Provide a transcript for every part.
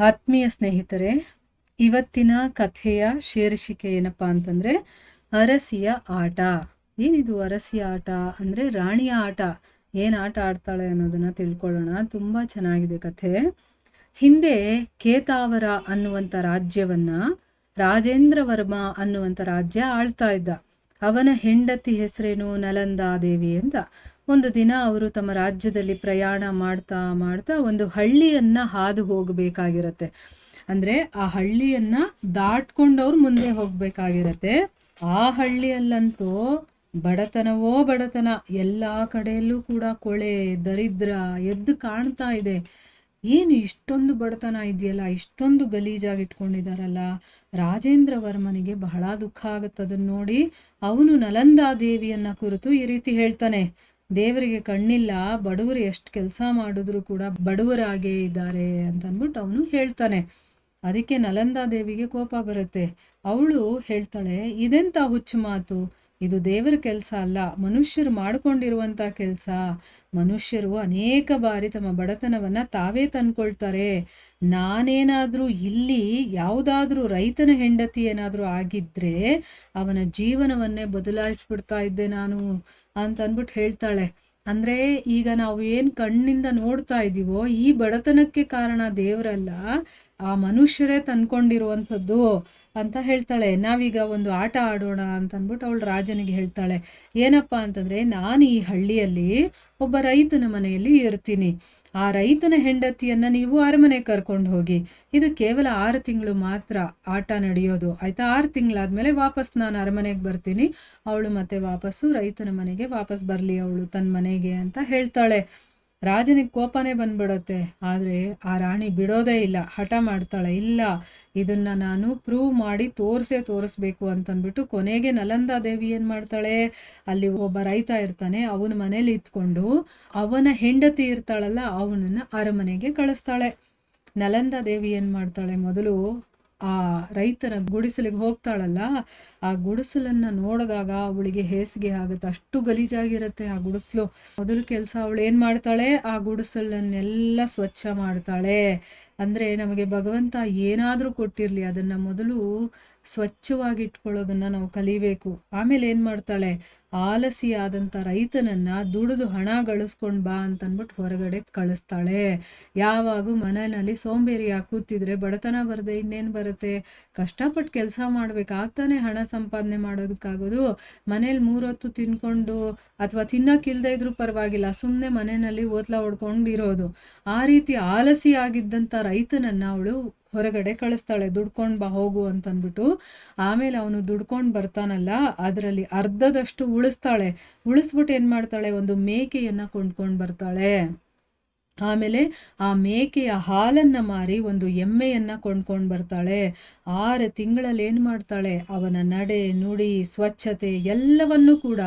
ಆತ್ಮೀಯ ಸ್ನೇಹಿತರೆ, ಇವತ್ತಿನ ಕಥೆಯ ಶೀರ್ಷಿಕೆ ಏನಪ್ಪ ಅಂತಂದರೆ, ಅರಸಿಯ ಆಟ. ಏನಿದು ಅರಸಿಯ ಆಟ ಅಂದರೆ, ರಾಣಿಯ ಆಟ. ಏನು ಆಟ ಆಡ್ತಾಳೆ ಅನ್ನೋದನ್ನ ತಿಳ್ಕೊಳ್ಳೋಣ. ತುಂಬ ಚೆನ್ನಾಗಿದೆ ಕಥೆ. ಹಿಂದೆ ಕೇತಾವರ ಅನ್ನುವಂಥ ರಾಜ್ಯವನ್ನ ರಾಜೇಂದ್ರ ವರ್ಮ ಅನ್ನುವಂಥ ರಾಜ್ಯ ಆಳ್ತಾ ಇದ್ದ. ಅವನ ಹೆಂಡತಿ ಹೆಸರೇನು? ನಲಂದಾದೇವಿ ಅಂತ. ಒಂದು ದಿನ ಅವರು ತಮ್ಮ ರಾಜ್ಯದಲ್ಲಿ ಪ್ರಯಾಣ ಮಾಡ್ತಾ ಮಾಡ್ತಾ ಒಂದು ಹಳ್ಳಿಯನ್ನ ಹಾದು ಹೋಗಬೇಕಾಗಿರತ್ತೆ. ಅಂದ್ರೆ ಆ ಹಳ್ಳಿಯನ್ನ ದಾಟ್ಕೊಂಡವ್ರು ಮುಂದೆ ಹೋಗ್ಬೇಕಾಗಿರತ್ತೆ. ಆ ಹಳ್ಳಿಯಲ್ಲಂತೂ ಬಡತನವೋ ಬಡತನ, ಎಲ್ಲ ಕಡೆಯಲ್ಲೂ ಕೂಡ ಕೊಳೆ, ದರಿದ್ರ ಎದ್ದು ಕಾಣ್ತಾ ಇದೆ. ಏನು ಇಷ್ಟೊಂದು ಬಡತನ ಇದೆಯಲ್ಲ, ಇಷ್ಟೊಂದು ಗಲೀಜಾಗಿ ಇಟ್ಕೊಂಡಿದಾರಲ್ಲ ರಾಜೇಂದ್ರ ವರ್ಮನಿಗೆ ಬಹಳ ದುಃಖ ಆಗುತ್ತೆ ಅದನ್ನ ನೋಡಿ ಅವನು ನಲಂದಾ ದೇವಿಯನ್ನ ಕುರಿತು ಈ ರೀತಿ ಹೇಳ್ತಾನೆ. ದೇವರಿಗೆ ಕಣ್ಣಿಲ್ಲ, ಬಡವರು ಎಷ್ಟು ಕೆಲಸ ಮಾಡಿದ್ರು ಕೂಡ ಬಡವರಾಗೇ ಇದ್ದಾರೆ ಅಂತ ಅಂದ್ಬಿಟ್ಟು ಅವನು ಹೇಳ್ತಾನೆ. ಅದಕ್ಕೆ ನಲಂದಾ ದೇವಿಗೆ ಕೋಪ ಬರುತ್ತೆ. ಅವಳು ಹೇಳ್ತಾಳೆ, ಇದೆಂತ ಹುಚ್ಚು ಮಾತು? ಇದು ದೇವರ ಕೆಲಸ ಅಲ್ಲ. ಮನುಷ್ಯರು ಮಾಡ್ಕೊಂಡಿರುವಂತ ಕೆಲಸ. ಮನುಷ್ಯರು ಅನೇಕ ಬಾರಿ ತಮ್ಮ ಬಡತನವನ್ನ ತಾವೇ ತಂದ್ಕೊಳ್ತಾರೆ. ನಾನೇನಾದ್ರೂ ಇಲ್ಲಿ ಯಾವುದಾದ್ರೂ ರೈತನ ಹೆಂಡತಿ ಏನಾದರೂ ಆಗಿದ್ರೆ ಅವನ ಜೀವನವನ್ನೇ ಬದಲಾಯಿಸ್ಬಿಡ್ತಾ ಇದ್ದೆ ನಾನು ಅಂತ ಅಂದ್ಬಿಟ್ಟು ಹೇಳ್ತಾಳೆ. ಅಂದ್ರೆ ಈಗ ನಾವು ಏನ್ ಕಣ್ಣಿಂದ ನೋಡ್ತಾ ಇದೀವೋ ಈ ಬಡತನಕ್ಕೆ ಕಾರಣ ದೇವರಲ್ಲ, ಆ ಮನುಷ್ಯರೇ ತಂದ್ಕೊಂಡಿರುವಂಥದ್ದು ಅಂತ ಹೇಳ್ತಾಳೆ. ನಾವೀಗ ಒಂದು ಆಟ ಆಡೋಣ ಅಂತ ಅಂದ್ಬಿಟ್ಟು ಅವಳು ರಾಜನಿಗೆ ಹೇಳ್ತಾಳೆ. ಏನಪ್ಪ ಅಂತಂದ್ರೆ, ನಾನು ಈ ಹಳ್ಳಿಯಲ್ಲಿ ಒಬ್ಬ ರೈತನ ಮನೆಯಲ್ಲಿ ಇರ್ತೀನಿ. ಆ ರೈತನ ಹೆಂಡತಿಯನ್ನ ನೀವು ಅರಮನೆ ಕರ್ಕೊಂಡು ಹೋಗಿ, ಇದು ಕೇವಲ ಆರು ತಿಂಗಳು ಮಾತ್ರ ಆಟ ನಡೆಯೋದು. ಆಯ್ತಾ? ಆರು ತಿಂಗಳಾದ್ಮೇಲೆ ವಾಪಸ್ ನಾನು ಅರಮನೆಗೆ ಬರ್ತೀನಿ. ಅವಳು ಮತ್ತೆ ವಾಪಸ್ಸು ರೈತನ ಮನೆಗೆ ವಾಪಸ್ ಬರಲಿ ಅವಳು ತನ್ನ ಮನೆಗೆ ಅಂತ ಹೇಳ್ತಾಳೆ. ರಾಜನಿಗೆ ಕೋಪನೇ ಬಂದ್ಬಿಡತ್ತೆ, ಆದರೆ ಆ ರಾಣಿ ಬಿಡೋದೇ ಇಲ್ಲ, ಹಠ ಮಾಡ್ತಾಳೆ, ಇಲ್ಲ, ಇದನ್ನ ನಾನು ಪ್ರೂವ್ ಮಾಡಿ ತೋರಿಸೇ ತೋರಿಸ್ಬೇಕು ಅಂತಂದ್ಬಿಟ್ಟು ಕೊನೆಗೆ ನಲಂದಾ ದೇವಿ ಏನು ಮಾಡ್ತಾಳೆ, ಅಲ್ಲಿ ಒಬ್ಬ ರೈತ ಇರ್ತಾನೆ, ಅವನ ಮನೇಲಿ ಇದ್ಕೊಂಡು ಅವನ ಹೆಂಡತಿ ಇರ್ತಾಳಲ್ಲ, ಅವನನ್ನು ಅರಮನೆಗೆ ಕಳಿಸ್ತಾಳೆ. ನಲಂದಾ ದೇವಿ ಏನು ಮಾಡ್ತಾಳೆ, ಮೊದಲು ಆ ರೈತನ ಗುಡಿಸಲಿಗೆ ಹೋಗ್ತಾಳಲ್ಲ, ಆ ಗುಡಿಸಲನ್ನ ನೋಡಿದಾಗ ಅವಳಿಗೆ ಹೇಸಿಗೆ ಆಗುತ್ತೆ. ಅಷ್ಟು ಗಲೀಜಾಗಿರುತ್ತೆ ಆ ಗುಡಿಸಲು. ಮೊದಲು ಕೆಲಸ ಅವಳು ಏನ್ ಮಾಡ್ತಾಳೆ? ಆ ಗುಡಿಸಲನ್ನೆಲ್ಲ ಸ್ವಚ್ಛ ಮಾಡ್ತಾಳೆ. ಅಂದ್ರೆ ನಮಗೆ ಭಗವಂತ ಏನಾದ್ರೂ ಕೊಟ್ಟಿರ್ಲಿ, ಅದನ್ನ ಮೊದಲು ಸ್ವಚ್ಛವಾಗಿ ಇಟ್ಕೊಳ್ಳೋದನ್ನ ನಾವು ಕಲಿಬೇಕು. ಆಮೇಲೆ ಏನ್ ಮಾಡ್ತಾಳೆ? ಆಲಸಿಯಾದಂಥ ರೈತನನ್ನ ದುಡಿದು ಹಣ ಗಳಿಸ್ಕೊಂಡ್ ಬಾ ಅಂತ ಅಂದ್ಬಿಟ್ಟು ಹೊರಗಡೆ ಕಳಿಸ್ತಾಳೆ. ಯಾವಾಗೂ ಮನೆಯಲ್ಲಿ ಸೋಂಬೇರಿಯಾಗಿ ಕೂತಿದ್ರೆ ಬಡತನ ಬರದೆ ಇನ್ನೇನು ಬರುತ್ತೆ? ಕಷ್ಟಪಟ್ಟು ಕೆಲಸ ಮಾಡ್ಬೇಕಾಗ್ತಾನೆ ಹಣ ಸಂಪಾದನೆ ಮಾಡೋದಕ್ಕಾಗೋದು. ಮನೇಲಿ ಮೂರೊತ್ತು ತಿನ್ಕೊಂಡು ಅಥವಾ ತಿನ್ನಕ್ಕಿಲ್ದೇ ಇದ್ರೂ ಪರವಾಗಿಲ್ಲ ಸುಮ್ಮನೆ ಮನೆಯಲ್ಲಿ ಓದ್ಲಾ ಹೊಡ್ಕೊಂಡಿರೋದು ಆ ರೀತಿ ಆಲಸಿ ರೈತನನ್ನ ಅವಳು ಹೊರಗಡೆ ಕಳಿಸ್ತಾಳೆ, ದುಡ್ಕೊಂಡು ಬಾ, ಹೋಗು ಅಂತ ಅಂದ್ಬಿಟ್ಟು ಆಮೇಲೆ ಅವನು ದುಡ್ಕೊಂಡು ಬರ್ತಾನಲ್ಲ, ಅದರಲ್ಲಿ ಅರ್ಧದಷ್ಟು ಉಳಿಸ್ತಾಳೆ. ಉಳಿಸ್ಬಿಟ್ಟು ಏನು ಮಾಡ್ತಾಳೆ? ಒಂದು ಮೇಕೆಯನ್ನ ಕೊಂಡ್ಕೊಂಡು ಬರ್ತಾಳೆ. ಆಮೇಲೆ ಆ ಮೇಕೆಯ ಹಾಲನ್ನ ಮಾರಿ ಒಂದು ಎಮ್ಮೆಯನ್ನ ಕೊಂಡ್ಕೊಂಡು ಬರ್ತಾಳೆ. ಆರು ತಿಂಗಳಲ್ಲಿ ಏನು ಮಾಡ್ತಾಳೆ? ಅವನ ನಡೆ, ನುಡಿ, ಸ್ವಚ್ಛತೆ ಎಲ್ಲವನ್ನೂ ಕೂಡ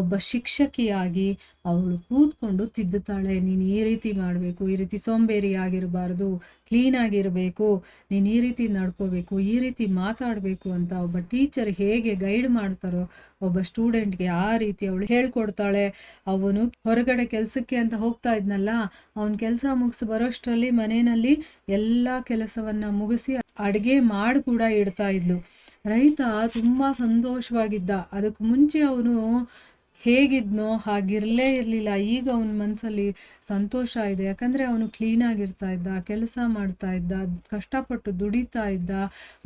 ಒಬ್ಬ ಶಿಕ್ಷಕಿಯಾಗಿ ಅವಳು ಕೂತ್ಕೊಂಡು ತಿದ್ದುತ್ತಾಳೆ, ನೀನು ಈ ರೀತಿ ಮಾಡಬೇಕು, ಈ ರೀತಿ ಸೋಂಬೇರಿ ಆಗಿರಬಾರ್ದು ಕ್ಲೀನ್ ಆಗಿರಬೇಕು, ನೀನು ಈ ರೀತಿ ನಡ್ಕೋಬೇಕು, ಈ ರೀತಿ ಮಾತಾಡಬೇಕು ಅಂತ ಒಬ್ಬ ಟೀಚರ್ ಹೇಗೆ ಗೈಡ್ ಮಾಡ್ತಾರೋ, ಒಬ್ಬ ಸ್ಟೂಡೆಂಟ್ಗೆ ಆ ರೀತಿ ಅವಳು ಹೇಳ್ಕೊಡ್ತಾಳೆ. ಅವನು ಹೊರಗಡೆ ಕೆಲಸಕ್ಕೆ ಅಂತ ಹೋಗ್ತಾ ಇದ್ನಲ್ಲ, ಅವನ ಕೆಲಸ ಮುಗಿಸಿ ಬರೋಷ್ಟರಲ್ಲಿ ಮನೆಯಲ್ಲಿ ಎಲ್ಲ ಕೆಲಸವನ್ನ ಮುಗಿಸಿ ಅಡುಗೆ ಮಾಡಿ ಕೂಡ ಇಡ್ತಾ ಇದ್ಲು. ರೈತ ತುಂಬಾ ಸಂತೋಷವಾಗಿದ್ದ. ಅದಕ್ಕೆ ಮುಂಚೆ ಅವನು ಹೇಗಿದ್ನೋ ಹಾಗಿರಲೇ ಇರಲಿಲ್ಲ. ಈಗ ಅವನ ಮನಸ್ಸಲ್ಲಿ ಸಂತೋಷ ಇದೆ. ಯಾಕಂದರೆ ಅವನು ಕ್ಲೀನಾಗಿರ್ತಾ ಇದ್ದ, ಕೆಲಸ ಮಾಡ್ತಾ ಇದ್ದ, ಕಷ್ಟಪಟ್ಟು ದುಡಿತಾ ಇದ್ದ,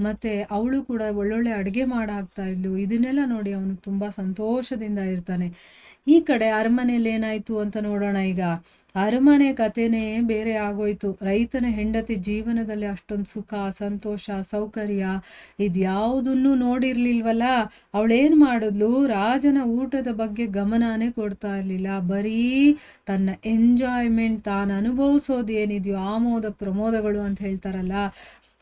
ಮತ್ತು ಅವಳು ಕೂಡ ಒಳ್ಳೊಳ್ಳೆ ಅಡುಗೆ ಮಾಡಾಕ್ತಾ ಇದ್ಲು. ಇದನ್ನೆಲ್ಲ ನೋಡಿ ಅವನು ತುಂಬ ಸಂತೋಷದಿಂದ ಇರ್ತಾನೆ. ಈ ಕಡೆ ಅರಮನೆಯಲ್ಲಿ ಏನಾಯ್ತು ಅಂತ ನೋಡೋಣ ಈಗ. ಅರಮನೆ ಕಥೆನೇ ಬೇರೆ ಆಗೋಯ್ತು. ರೈತನ ಹೆಂಡತಿ ಜೀವನದಲ್ಲಿ ಅಷ್ಟೊಂದು ಸುಖ, ಸಂತೋಷ, ಸೌಕರ್ಯ ಇದ್ಯಾವುದನ್ನು ನೋಡಿರ್ಲಿಲ್ವಲ್ಲ? ಅವಳೇನು ಮಾಡಿದ್ಲು? ರಾಜನ ಊಟದ ಬಗ್ಗೆ ಗಮನನೇ ಕೊಡ್ತಾ ಇರಲಿಲ್ಲ. ಬರೀ ತನ್ನ ಎಂಜಾಯ್ಮೆಂಟ್ ತಾನು ಅನುಭವಿಸೋದು ಏನಿದೆಯೋ ಆಮೋದ ಪ್ರಮೋದಗಳು ಅಂತ ಹೇಳ್ತಾರಲ್ಲ.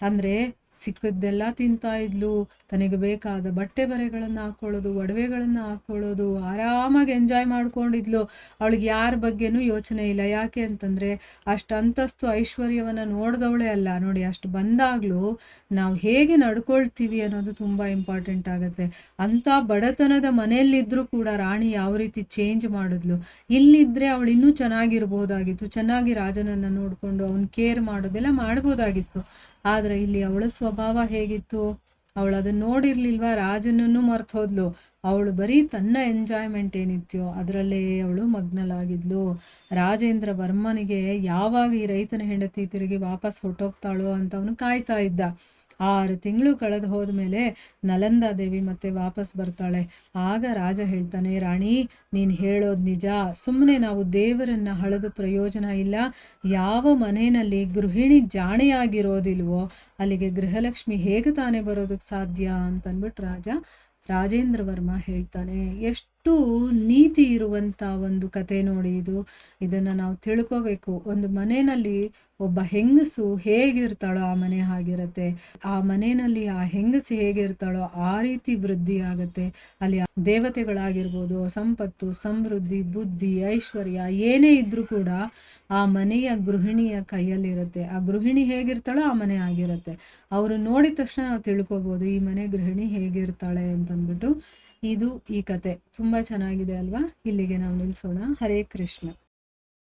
ಅಂದ್ರೆ ಸಿಕ್ಕಿದ್ದೆಲ್ಲ ತಿಂತಾ ಇದ್ಲು. ತನಗೆ ಬೇಕಾದ ಬಟ್ಟೆ ಬರೆಗಳನ್ನು ಹಾಕ್ಕೊಳ್ಳೋದು ಒಡವೆಗಳನ್ನು ಹಾಕ್ಕೊಳ್ಳೋದು ಆರಾಮಾಗಿ ಎಂಜಾಯ್ ಮಾಡ್ಕೊಂಡಿದ್ಲು. ಅವಳಿಗೆ ಯಾರ ಬಗ್ಗೆನೂ ಯೋಚನೆ ಇಲ್ಲ. ಯಾಕೆ ಅಂತಂದರೆ, ಅಷ್ಟು ಅಂತಸ್ತು ಐಶ್ವರ್ಯವನ್ನು ನೋಡಿದವಳೇ ಅಲ್ಲ. ನೋಡಿ, ಅಷ್ಟು ಬಂದಾಗಲೂ ನಾವು ಹೇಗೆ ನಡ್ಕೊಳ್ತೀವಿ ಅನ್ನೋದು ತುಂಬ ಇಂಪಾರ್ಟೆಂಟ್ ಆಗುತ್ತೆ. ಅಂಥ ಬಡತನದ ಮನೆಯಲ್ಲಿದ್ದರೂ ಕೂಡ ರಾಣಿ ಯಾವ ರೀತಿ ಚೇಂಜ್ ಮಾಡಿದ್ಲು. ಇಲ್ಲಿದ್ದರೆ ಅವಳು ಇನ್ನೂ ಚೆನ್ನಾಗಿರ್ಬೋದಾಗಿತ್ತು. ಚೆನ್ನಾಗಿ ರಾಜನನ್ನು ನೋಡಿಕೊಂಡು ಅವನ ಕೇರ್ ಮಾಡೋದೆಲ್ಲ ಮಾಡ್ಬೋದಾಗಿತ್ತು. ಆದರೆ ಇಲ್ಲಿ ಅವಳ ಸ್ವಭಾವ ಹೇಗಿತ್ತು? ಅವಳು ಅದನ್ನ ನೋಡಿರ್ಲಿಲ್ವಾ? ರಾಜನನ್ನು ಮರ್ತು ಹೋದ್ಲು. ಅವಳು ಬರೀ ತನ್ನ ಎಂಜಾಯ್ಮೆಂಟ್ ಏನಿತ್ಯೋ ಅದರಲ್ಲೇ ಅವಳು ಮಗ್ನಲಾಗಿದ್ಲು ರಾಜೇಂದ್ರ ವರ್ಮನಿಗೆ ಯಾವಾಗ ಈ ರೈತನ ಹೆಂಡತಿ ತಿರುಗಿ ವಾಪಸ್ ಹೊಟ್ಟೋಗ್ತಾಳೋ ಅಂತ ಅವನು ಕಾಯ್ತಾ ಇದ್ದ. ಆರು ತಿಂಗಳು ಕಳೆದು ಹೋದ್ಮೇಲೆ ನಲಂದಾ ದೇವಿ ಮತ್ತೆ ವಾಪಸ್ ಬರ್ತಾಳೆ. ಆಗ ರಾಜ ಹೇಳ್ತಾನೆ, ರಾಣಿ, ನೀನು ಹೇಳೋದು ನಿಜ. ಸುಮ್ಮನೆ ನಾವು ದೇವರನ್ನ ಹಳೆದು ಪ್ರಯೋಜನ ಇಲ್ಲ. ಯಾವ ಮನೆಯಲ್ಲಿ ಗೃಹಿಣಿ ಜಾಣೆಯಾಗಿರೋದಿಲ್ವೋ, ಅಲ್ಲಿಗೆ ಗೃಹಲಕ್ಷ್ಮಿ ಹೇಗೆ ತಾನೇ ಬರೋದಕ್ಕೆ ಸಾಧ್ಯ? ಅಂತನ್ಬಿಟ್ಟು ರಾಜ ರಾಜೇಂದ್ರ ವರ್ಮ ಹೇಳ್ತಾನೆ, ಎಷ್ಟು ನೀತಿ ಇರುವಂಥ ಒಂದು ಕತೆ ನೋಡಿ ಇದು. ಇದನ್ನು ನಾವು ತಿಳ್ಕೋಬೇಕು. ಒಂದು ಮನೆಯಲ್ಲಿ ಒಬ್ಬ ಹೆಂಗಸು ಹೇಗಿರ್ತಾಳೋ ಆ ಮನೆ ಹಾಗಿರತ್ತೆ. ಆ ಮನೆಯಲ್ಲಿ ಆ ಹೆಂಗಸು ಹೇಗಿರ್ತಾಳೋ ಆ ರೀತಿ ವೃದ್ಧಿ ಆಗತ್ತೆ. ಅಲ್ಲಿ ದೇವತೆಗಳಾಗಿರ್ಬೋದು, ಸಂಪತ್ತು, ಸಮೃದ್ಧಿ, ಬುದ್ಧಿ, ಐಶ್ವರ್ಯ ಏನೇ ಇದ್ರೂ ಕೂಡ ಆ ಮನೆಯ ಗೃಹಿಣಿಯ ಕೈಯಲ್ಲಿರುತ್ತೆ. ಆ ಗೃಹಿಣಿ ಹೇಗಿರ್ತಾಳೋ ಆ ಮನೆ ಆಗಿರುತ್ತೆ. ಅವರು ನೋಡಿದ ತಕ್ಷಣ ನಾವು ತಿಳ್ಕೊಬೋದು, ಈ ಮನೆ ಗೃಹಿಣಿ ಹೇಗಿರ್ತಾಳೆ ಅಂತಂದ್ಬಿಟ್ಟು ಇದು ಈ ಕತೆ. ತುಂಬ ಚೆನ್ನಾಗಿದೆ ಅಲ್ವಾ? ಇಲ್ಲಿಗೆ ನಾವು ನಿಲ್ಲಿಸೋಣ ಹರೇ ಕೃಷ್ಣ.